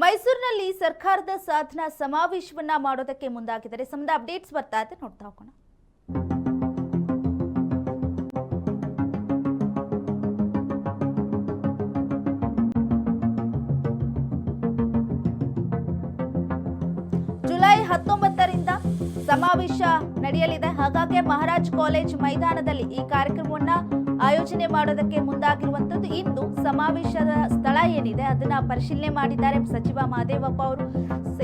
ಮೈಸೂರಿನಲ್ಲಿ ಸರ್ಕಾರದ ಸಾಧನಾ ಸಮಾವೇಶವನ್ನ ಮಾಡೋದಕ್ಕೆ ಮುಂದಾಗಿದ್ದಾರೆ. ಸಂಬಂಧ ಅಪ್ಡೇಟ್ಸ್ ಬರ್ತಾ ಇದೆ. ನೋಡ್ತಾ ಹೋಗೋಣ. ಜುಲೈ ಹತ್ತೊಂಬತ್ತರಿಂದ ಸಮಾವೇಶ ನಡೆಯಲಿದೆ. ಹಾಗಾಗಿ ಮಹಾರಾಜ್ ಕಾಲೇಜ್ ಮೈದಾನದಲ್ಲಿ ಈ ಕಾರ್ಯಕ್ರಮವನ್ನ ಆಯೋಜನೆ ಮಾಡೋದಕ್ಕೆ ಮುಂದಾಗಿರುವಂತದ್ದು ಇಂದು ಸಮಾವೇಶದ ಸ್ಥಳ ಏನಿದೆ, ಅದನ್ನ ಪರಿಶೀಲನೆ ಮಾಡಿದ್ದಾರೆ ಸಚಿವ ಮಹದೇವಪ್ಪ ಅವರು.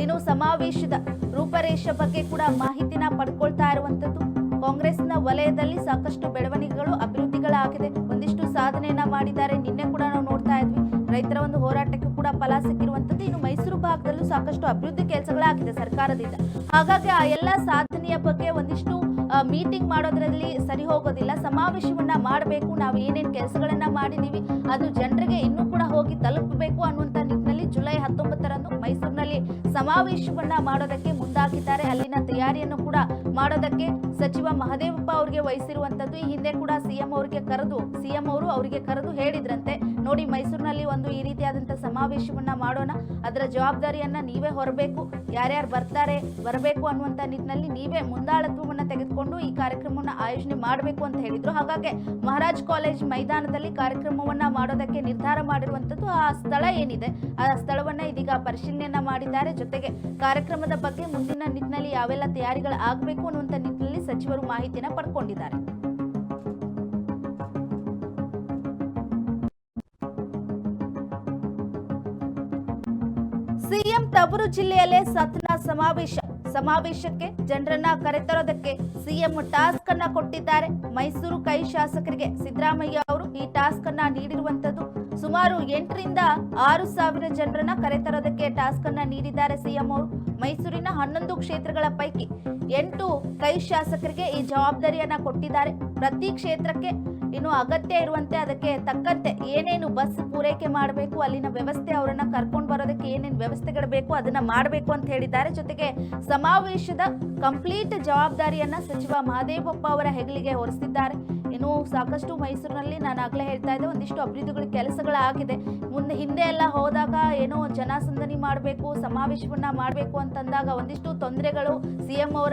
ಏನು ಸಮಾವೇಶದ ರೂಪರೇಷೆ ಬಗ್ಗೆ ಕೂಡ ಮಾಹಿತಿನ ಪಡ್ಕೊಳ್ತಾ ಇರುವಂತದ್ದು ಕಾಂಗ್ರೆಸ್ನ ವಲಯದಲ್ಲಿ ಸಾಕಷ್ಟು ಬೆಳವಣಿಗೆಗಳು, ಅಭಿವೃದ್ಧಿಗಳಾಗಿದೆ. ಒಂದಿಷ್ಟು ಸಾಧನೆಯನ್ನ ಮಾಡಿದ್ದಾರೆ. ನಿನ್ನೆ ಕೂಡ ನಾವು ನೋಡ್ತಾ ಇದ್ವಿ. ರೈತರ ಒಂದು ಹೋರಾಟಕ್ಕೆ ಕೂಡ ಫಲ ಸಿಕ್ಕಿರುವಂತದ್ದು ಇನ್ನು ಮೈಸೂರು ಭಾಗದಲ್ಲೂ ಸಾಕಷ್ಟು ಅಭಿವೃದ್ಧಿ ಕೆಲಸಗಳಾಗಿದೆ ಸರ್ಕಾರದಿಂದ. ಹಾಗಾಗಿ ಆ ಎಲ್ಲ ಸಾಧನೆಯ ಬಗ್ಗೆ ಒಂದಿಷ್ಟು ಮೀಟಿಂಗ್ ಮಾಡೋದ್ರಲ್ಲಿ ಸರಿ ಹೋಗೋದಿಲ್ಲ. ಸಮಾವೇಶವನ್ನ ಮಾಡಬೇಕು. ನಾವು ಏನೇನು ಕೆಲಸಗಳನ್ನ ಮಾಡಿದೀವಿ. ಅದು ಜನರಿಗೆ ಇನ್ನೂ ಕೂಡ ಹೋಗಿ ತಲುಪಬೇಕು ಅನ್ನುವಂತ ನಿಟ್ಟಿನಲ್ಲಿ ಜುಲೈ ಹತ್ತೊಂಬತ್ತರಂದು ಮೈಸೂರಿನಲ್ಲಿ ಸಮಾವೇಶವನ್ನ ಮಾಡೋದಕ್ಕೆ ಮುಂದಾಗಿದ್ದಾರೆ. ಅಲ್ಲಿನ ತಯಾರಿಯನ್ನು ಕೂಡ ಮಾಡೋದಕ್ಕೆ ಸಚಿವ ಮಹದೇವಪ್ಪ ಅವರಿಗೆ ವಹಿಸಿರುವಂತದ್ದು. ಈ ಹಿಂದೆ ಕೂಡ ಸಿಎಂ ಅವರಿಗೆ ಕರೆದು ಸಿಎಂ ಅವರು ಅವರಿಗೆ ಕರೆದು ಹೇಳಿದ್ರಂತೆ. ನೋಡಿ ಮೈಸೂರಿನಲ್ಲಿ ಒಂದು ಈ ರೀತಿಯಾದಂತಹ ಸಮಾವೇಶವನ್ನ ಮಾಡೋಣ. ಅದರ ಜವಾಬ್ದಾರಿಯನ್ನ ನೀವೇ ಹೊರಬೇಕು. ಯಾರ್ಯಾರು ಬರ್ತಾರೆ, ಬರಬೇಕು ಅನ್ನುವಂತ ನಿಟ್ಟಿನಲ್ಲಿ ನೀವೇ ಮುಂದಾಳತ್ವವನ್ನ ತೆಗೆದುಕೊಂಡು ಈ ಕಾರ್ಯಕ್ರಮವನ್ನ ಆಯೋಜನೆ ಮಾಡಬೇಕು ಅಂತ ಹೇಳಿದ್ರು. ಹಾಗಾಗಿ ಮಹಾರಾಜ್ ಕಾಲೇಜ್ ಮೈದಾನದಲ್ಲಿ ಕಾರ್ಯಕ್ರಮವನ್ನ ಮಾಡೋದಕ್ಕೆ ನಿರ್ಧಾರ ಮಾಡಿರುವಂತದ್ದು ಆ ಸ್ಥಳ ಏನಿದೆ, ಆ ಸ್ಥಳವನ್ನ ಇದೀಗ ಪರಿಶೀಲನೆಯನ್ನ ಮಾಡಿದ್ದಾರೆ. ಜೊತೆಗೆ ಕಾರ್ಯಕ್ರಮದ ಬಗ್ಗೆ ಮುಂದಿನ ನಿಟ್ಟಿನಲ್ಲಿ ಯಾವೆಲ್ಲ ತಯಾರಿಗಳು ಆಗಬೇಕು ಅನ್ನುವಂತ ನಿಟ್ಟಿನಲ್ಲಿ ಸಚಿವರು ಮಾಹಿತಿನ ಪಡ್ಕೊಂಡಿದ್ದಾರೆ. ತವರು ಜಿಲ್ಲೆಯಲ್ಲೇ ಸತ್ನ ಸಮಾವೇಶ. ಸಮಾವೇಶಕ್ಕೆ ಜನರನ್ನ ಕರೆತರೋದಕ್ಕೆ ಸಿಎಂ ಟಾಸ್ಕ್ ಅನ್ನ ಕೊಟ್ಟಿದ್ದಾರೆ. ಮೈಸೂರು ಕೈ ಶಾಸಕರಿಗೆ ಸಿದ್ದರಾಮಯ್ಯ ಅವರು ಈ ಟಾಸ್ಕ್ ಅನ್ನ ನೀಡಿರುವಂತದ್ದು. ಸುಮಾರು ಎಂಟರಿಂದ ಆರು ಸಾವಿರ ಜನರನ್ನ ಕರೆತರೋದಕ್ಕೆ ಟಾಸ್ಕ್ ಅನ್ನ ನೀಡಿದ್ದಾರೆ ಸಿಎಂ ಅವರು. ಮೈಸೂರಿನ ಹನ್ನೊಂದು ಕ್ಷೇತ್ರಗಳ ಪೈಕಿ ಎಂಟು ಕೈ ಶಾಸಕರಿಗೆ ಈ ಜವಾಬ್ದಾರಿಯನ್ನ ಕೊಟ್ಟಿದ್ದಾರೆ. ಪ್ರತಿ ಕ್ಷೇತ್ರಕ್ಕೆ ಇನ್ನು ಅಗತ್ಯ ಇರುವಂತೆ ಅದಕ್ಕೆ ತಕ್ಕಂತೆ ಏನೇನು ಬಸ್ ಪೂರೈಕೆ ಮಾಡಬೇಕು, ಅಲ್ಲಿನ ವ್ಯವಸ್ಥೆ ಅವರನ್ನ ಕರ್ಕೊಂಡು ಬರೋದಕ್ಕೆ ಏನೇನು ವ್ಯವಸ್ಥೆಗಳು ಬೇಕು ಅದನ್ನ ಮಾಡಬೇಕು ಅಂತ ಹೇಳಿದ್ದಾರೆ. ಜೊತೆಗೆ ಸಮಾವೇಶದ ಕಂಪ್ಲೀಟ್ ಜವಾಬ್ದಾರಿಯನ್ನ ಸಚಿವ ಮಹದೇವಪ್ಪ ಅವರ ಹೆಗಲಿಗೆ ಹೊರಿಸಿದ್ದಾರೆ. ಇನ್ನು ಸಾಕಷ್ಟು ಮೈಸೂರಿನಲ್ಲಿ ನಾನು ಆಗ್ಲೇ ಹೇಳ್ತಾ ಇದ್ದೆ, ಒಂದಿಷ್ಟು ಅಭಿವೃದ್ಧಿಗಳ ಕೆಲಸಗಳಾಗಿದೆ. ಮುಂದೆ ಹಿಂದೆ ಎಲ್ಲ ಹೋದಾಗ ಏನೋ ಜನಸಂದಣಿ ಮಾಡಬೇಕು, ಸಮಾವೇಶವನ್ನ ಮಾಡಬೇಕು ಅಂತಂದಾಗ ಒಂದಿಷ್ಟು ತೊಂದರೆಗಳು ಸಿಎಂ ಅವರ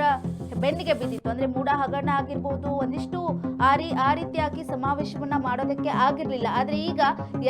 ಬೆನ್ನಿಗೆ ಬಿದ್ದಿತ್ತು. ಅಂದ್ರೆ ಮೂಡ ಹಗರಣ ಆಗಿರ್ಬೋದು, ಒಂದಿಷ್ಟು ಆ ರೀ ಆ ರೀತಿಯಾಗಿ ಸಮಾವೇಶವನ್ನ ಮಾಡೋದಕ್ಕೆ ಆಗಿರ್ಲಿಲ್ಲ. ಆದ್ರೆ ಈಗ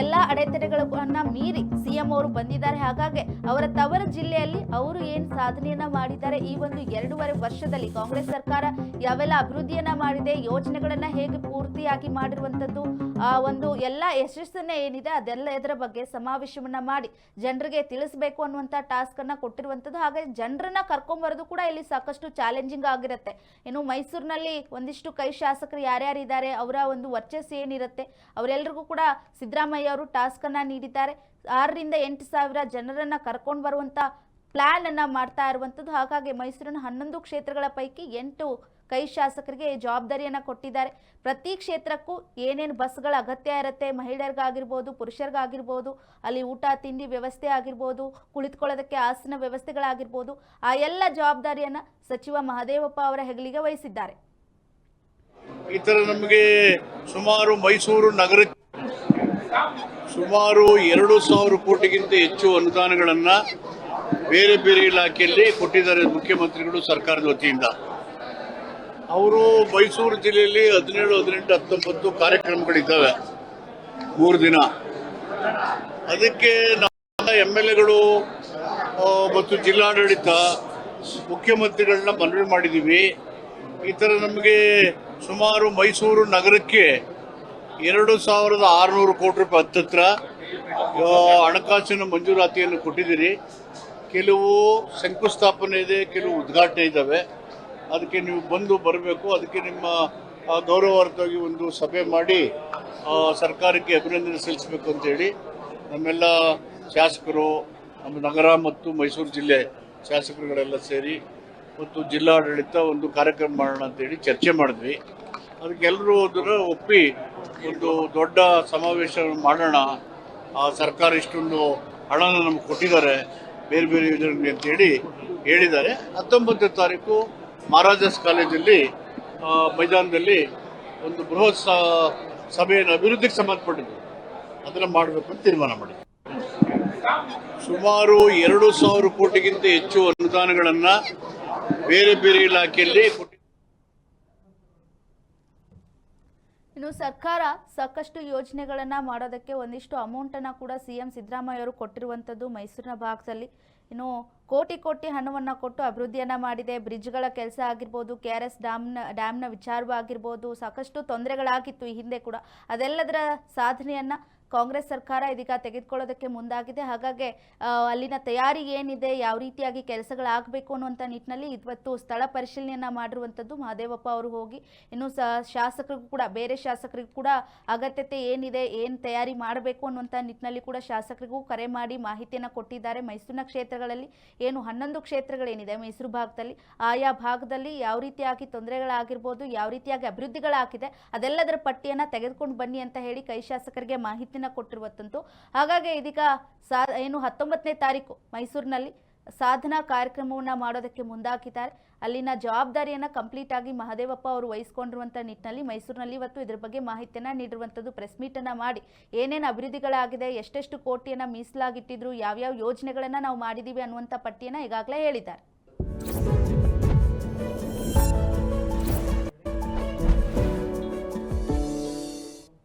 ಎಲ್ಲಾ ಅಡೆತಡೆಗಳನ್ನ ಮೀರಿ ಸಿಎಂ ಅವರು ಬಂದಿದ್ದಾರೆ. ಹಾಗಾಗಿ ಅವರ ತವರ ಜಿಲ್ಲೆಯಲ್ಲಿ ಅವರು ಏನ್ ಸಾಧನೆಯನ್ನ ಮಾಡಿದ್ದಾರೆ ಈ ಒಂದು ಎರಡೂವರೆ ವರ್ಷದಲ್ಲಿ ಕಾಂಗ್ರೆಸ್ ಸರ್ಕಾರ ಯಾವೆಲ್ಲ ಅಭಿವೃದ್ಧಿಯನ್ನ ಮಾಡಿದೆ, ಯೋಜನೆಗಳನ್ನ ಹೇಗೆ ಪೂರ್ತಿಯಾಗಿ ಮಾಡಿರುವಂತದ್ದು, ಆ ಒಂದು ಎಲ್ಲ ಯಶಸ್ಸನ್ನ ಏನಿದೆ ಅದೆಲ್ಲ ಇದರ ಬಗ್ಗೆ ಸಮಾವೇಶವನ್ನ ಮಾಡಿ ಜನರಿಗೆ ತಿಳಿಸಬೇಕು ಅನ್ನುವಂತ ಟಾಸ್ಕ್ ಅನ್ನ ಕೊಟ್ಟಿರುವಂತದ್ದು. ಹಾಗೆ ಜನರನ್ನ ಕರ್ಕೊಂಬರೋದು ಕೂಡ ಇಲ್ಲಿ ಸಾಕಷ್ಟು ಚಾಲೆಂಜಿಂಗ್ ಆಗಿರುತ್ತೆ. ಇನ್ನು ಮೈಸೂರಿನಲ್ಲಿ ಒಂದಿಷ್ಟು ಕೈ ಶಾಸಕರು ಯಾರ್ಯಾರಿದ್ದಾರೆ, ಅವರ ಒಂದು ವರ್ಚಸ್ಸು ಏನಿರುತ್ತೆ ಅವರೆಲ್ಲರಿಗೂ ಕೂಡ ಸಿದ್ದರಾಮಯ್ಯ ಅವರು ಟಾಸ್ಕ್ ಅನ್ನ ನೀಡಿದ್ದಾರೆ. ಆರರಿಂದ ಎಂಟು ಸಾವಿರ ಜನರನ್ನ ಕರ್ಕೊಂಡು ಬರುವಂತ ಪ್ಲಾನ್ ಅನ್ನ ಮಾಡ್ತಾ ಇರುವಂತದ್ದು. ಹಾಗಾಗಿ ಮೈಸೂರಿನ ಹನ್ನೊಂದು ಕ್ಷೇತ್ರಗಳ ಪೈಕಿ ಎಂಟು ಕೈ ಶಾಸಕರಿಗೆ ಜವಾಬ್ದಾರಿಯನ್ನ ಕೊಟ್ಟಿದ್ದಾರೆ. ಪ್ರತಿ ಕ್ಷೇತ್ರಕ್ಕೂ ಏನೇನು ಬಸ್ಗಳ ಅಗತ್ಯ ಇರುತ್ತೆ, ಮಹಿಳೆಯರಿಗಾಗಿರ್ಬೋದು, ಪುರುಷರಿಗಾಗಿರ್ಬೋದು, ಅಲ್ಲಿ ಊಟ, ತಿಂಡಿ ವ್ಯವಸ್ಥೆ ಆಗಿರ್ಬೋದು, ಕುಳಿತುಕೊಳ್ಳೋದಕ್ಕೆ ಆಸನ ವ್ಯವಸ್ಥೆಗಳಾಗಿರ್ಬೋದು, ಆ ಎಲ್ಲ ಜವಾಬ್ದಾರಿಯನ್ನ ಸಚಿವ ಮಹದೇವಪ್ಪ ಅವರ ಹೆಗಲಿಗೆ ವಹಿಸಿದ್ದಾರೆ. ಈ ಥರ ನಮಗೆ ಸುಮಾರು ಮೈಸೂರು ನಗರ ಸುಮಾರು ಎರಡು ಸಾವಿರ ಕೋಟಿಗಿಂತ ಹೆಚ್ಚು ಅನುದಾನಗಳನ್ನು ಬೇರೆ ಬೇರೆ ಇಲಾಖೆಯಲ್ಲಿ ಕೊಟ್ಟಿದ್ದಾರೆ ಮುಖ್ಯಮಂತ್ರಿಗಳು ಸರ್ಕಾರದ ವತಿಯಿಂದ. ಅವರು ಮೈಸೂರು ಜಿಲ್ಲೆಯಲ್ಲಿ ಹದಿನೇಳು, ಹದಿನೆಂಟು, ಹತ್ತೊಂಬತ್ತು ಕಾರ್ಯಕ್ರಮಗಳಿದ್ದಾವೆ ಮೂರು ದಿನ. ಅದಕ್ಕೆ ನಮ್ಮ ಎಂ ಎಲ್ ಎಗಳು ಮತ್ತು ಜಿಲ್ಲಾಡಳಿತ, ಮುಖ್ಯಮಂತ್ರಿಗಳನ್ನ ಮನವಿ ಮಾಡಿದ್ದೀವಿ ಈ ಥರ ನಮಗೆ ಸುಮಾರು ಮೈಸೂರು ನಗರಕ್ಕೆ ಎರಡು ಸಾವಿರದ ಆರುನೂರು ಕೋಟಿ ರೂಪಾಯಿ ಹತ್ತತ್ರ ಹಣಕಾಸಿನ ಮಂಜೂರಾತಿಯನ್ನು ಕೊಟ್ಟಿದ್ದೀರಿ. ಕೆಲವು ಶಂಕುಸ್ಥಾಪನೆ ಇದೆ, ಕೆಲವು ಉದ್ಘಾಟನೆ ಇದ್ದಾವೆ. ಅದಕ್ಕೆ ನೀವು ಬಂದು ಬರಬೇಕು. ಅದಕ್ಕೆ ನಿಮ್ಮ ಗೌರವಾರ್ಥವಾಗಿ ಒಂದು ಸಭೆ ಮಾಡಿ ಸರ್ಕಾರಕ್ಕೆ ಅಭಿನಂದನೆ ಸಲ್ಲಿಸಬೇಕು ಅಂತೇಳಿ ನಮ್ಮೆಲ್ಲ ಶಾಸಕರು ನಮ್ಮ ನಗರ ಮತ್ತು ಮೈಸೂರು ಜಿಲ್ಲೆ ಶಾಸಕರುಗಳೆಲ್ಲ ಸೇರಿ ಮತ್ತು ಜಿಲ್ಲಾಡಳಿತ ಒಂದು ಕಾರ್ಯಕ್ರಮ ಮಾಡೋಣ ಅಂತೇಳಿ ಚರ್ಚೆ ಮಾಡಿದ್ವಿ. ಅದಕ್ಕೆಲ್ಲರೂ ಅದರ ಒಪ್ಪಿ ಒಂದು ದೊಡ್ಡ ಸಮಾವೇಶ ಮಾಡೋಣ. ಆ ಸರ್ಕಾರ ಇಷ್ಟೊಂದು ಹಣನ ನಮ್ಗೆ ಕೊಟ್ಟಿದ್ದಾರೆ, ಬೇರೆ ಬೇರೆ ಯೋಜನೆಗಳಿಗೆ ಅಂತೇಳಿ ಹೇಳಿದ್ದಾರೆ. ಹತ್ತೊಂಬತ್ತನೇ ತಾರೀಕು ಮಹಾರಾಜಸ್ ಕಾಲೇಜಲ್ಲಿ ಮೈದಾನದಲ್ಲಿ ಒಂದು ಬೃಹತ್ ಸಭೆಯನ್ನು ಅಭಿವೃದ್ಧಿಗೆ ಸಂಬಂಧಪಟ್ಟಿದ್ದು. ಅದನ್ನು ಮಾಡಬೇಕು ಅಂತ ತೀರ್ಮಾನ ಮಾಡಿದ್ವಿ. ಸುಮಾರು ಎರಡು ಸಾವಿರ ಕೋಟಿಗಿಂತ ಹೆಚ್ಚು ಅನುದಾನಗಳನ್ನ ಬೇರೆ ಬೇರೆ ಇಲಾಖೆಯಲ್ಲಿ ಇನ್ನು ಸರ್ಕಾರ ಸಾಕಷ್ಟು ಯೋಜನೆಗಳನ್ನು ಮಾಡೋದಕ್ಕೆ ಒಂದಿಷ್ಟು ಅಮೌಂಟನ್ನು ಕೂಡ ಸಿ ಎಂ ಸಿದ್ದರಾಮಯ್ಯ ಅವರು ಕೊಟ್ಟಿರುವಂಥದ್ದು ಮೈಸೂರಿನ ಭಾಗದಲ್ಲಿ. ಇನ್ನು ಕೋಟಿ ಕೋಟಿ ಹಣವನ್ನು ಕೊಟ್ಟು ಅಭಿವೃದ್ಧಿಯನ್ನು ಮಾಡಿದೆ. ಬ್ರಿಡ್ಜ್ಗಳ ಕೆಲಸ ಆಗಿರ್ಬೋದು, ಕೆ ಆರ್ ಎಸ್ ಡ್ಯಾಮ್ನ ಡ್ಯಾಮ್ನ ವಿಚಾರವಾಗಿರ್ಬೋದು, ಸಾಕಷ್ಟು ತೊಂದರೆಗಳಾಗಿತ್ತು ಈ ಹಿಂದೆ ಕೂಡ. ಅದೆಲ್ಲದರ ಸಾಧನೆಯನ್ನ ಕಾಂಗ್ರೆಸ್ ಸರ್ಕಾರ ಇದೀಗ ತೆಗೆದುಕೊಳ್ಳೋದಕ್ಕೆ ಮುಂದಾಗಿದೆ. ಹಾಗಾಗಿ ಅಲ್ಲಿನ ತಯಾರಿ ಏನಿದೆ, ಯಾವ ರೀತಿಯಾಗಿ ಕೆಲಸಗಳಾಗಬೇಕು ಅನ್ನುವಂಥ ನಿಟ್ಟಿನಲ್ಲಿ ಇವತ್ತು ಸ್ಥಳ ಪರಿಶೀಲನೆಯನ್ನು ಮಾಡಿರುವಂಥದ್ದು ಮಹದೇವಪ್ಪ ಅವರು ಹೋಗಿ. ಇನ್ನು ಶಾಸಕರಿಗೂ ಕೂಡ, ಬೇರೆ ಶಾಸಕರಿಗೂ ಕೂಡ ಅಗತ್ಯತೆ ಏನಿದೆ, ಏನು ತಯಾರಿ ಮಾಡಬೇಕು ಅನ್ನುವಂಥ ನಿಟ್ಟಿನಲ್ಲಿ ಕೂಡ ಶಾಸಕರಿಗೂ ಕರೆ ಮಾಡಿ ಮಾಹಿತಿಯನ್ನು ಕೊಟ್ಟಿದ್ದಾರೆ. ಮೈಸೂರಿನ ಕ್ಷೇತ್ರಗಳಲ್ಲಿ ಏನು, ಹನ್ನೊಂದು ಕ್ಷೇತ್ರಗಳೇನಿದೆ ಮೈಸೂರು ಭಾಗದಲ್ಲಿ, ಆಯಾ ಭಾಗದಲ್ಲಿ ಯಾವ ರೀತಿಯಾಗಿ ತೊಂದರೆಗಳಾಗಿರ್ಬೋದು, ಯಾವ ರೀತಿಯಾಗಿ ಅಭಿವೃದ್ಧಿಗಳಾಗಿದೆ, ಅದೆಲ್ಲದರ ಪಟ್ಟಿಯನ್ನು ತೆಗೆದುಕೊಂಡು ಬನ್ನಿ ಅಂತ ಹೇಳಿ ಕೈ ಶಾಸಕರಿಗೆ ಮಾಹಿತಿನ ಕೊಟ್ಟಿರುವಂತಂತು ಹಾಗಾಗಿ ಇದೀಗ ಸಾ, ಏನು ಹತ್ತೊಂಬತ್ತನೇ ತಾರೀಕು ಮೈಸೂರಿನಲ್ಲಿ ಸಾಧನಾ ಕಾರ್ಯಕ್ರಮವನ್ನು ಮಾಡೋದಕ್ಕೆ ಮುಂದಾಕಿದ್ದಾರೆ. ಅಲ್ಲಿನ ಜವಾಬ್ದಾರಿಯನ್ನು ಕಂಪ್ಲೀಟ್ ಆಗಿ ಮಹದೇವಪ್ಪ ಅವರು ವಹಿಸ್ಕೊಂಡಿರುವಂಥ ನಿಟ್ಟಿನಲ್ಲಿ ಮೈಸೂರಿನಲ್ಲಿ ಇವತ್ತು ಇದ್ರ ಬಗ್ಗೆ ಮಾಹಿತಿಯನ್ನು ನೀಡಿರುವಂಥದ್ದು ಪ್ರೆಸ್ ಮೀಟನ್ನು ಮಾಡಿ. ಏನೇನು ಅಭಿವೃದ್ಧಿಗಳಾಗಿದೆ, ಎಷ್ಟೆಷ್ಟು ಕೋಟಿಯನ್ನು ಮೀಸಲಾಗಿಟ್ಟಿದ್ರು, ಯಾವ್ಯಾವ ಯೋಜನೆಗಳನ್ನು ನಾವು ಮಾಡಿದ್ದೀವಿ ಅನ್ನುವಂಥ ಪಟ್ಟಿಯನ್ನು ಈಗಾಗಲೇ ಹೇಳಿದ್ದಾರೆ.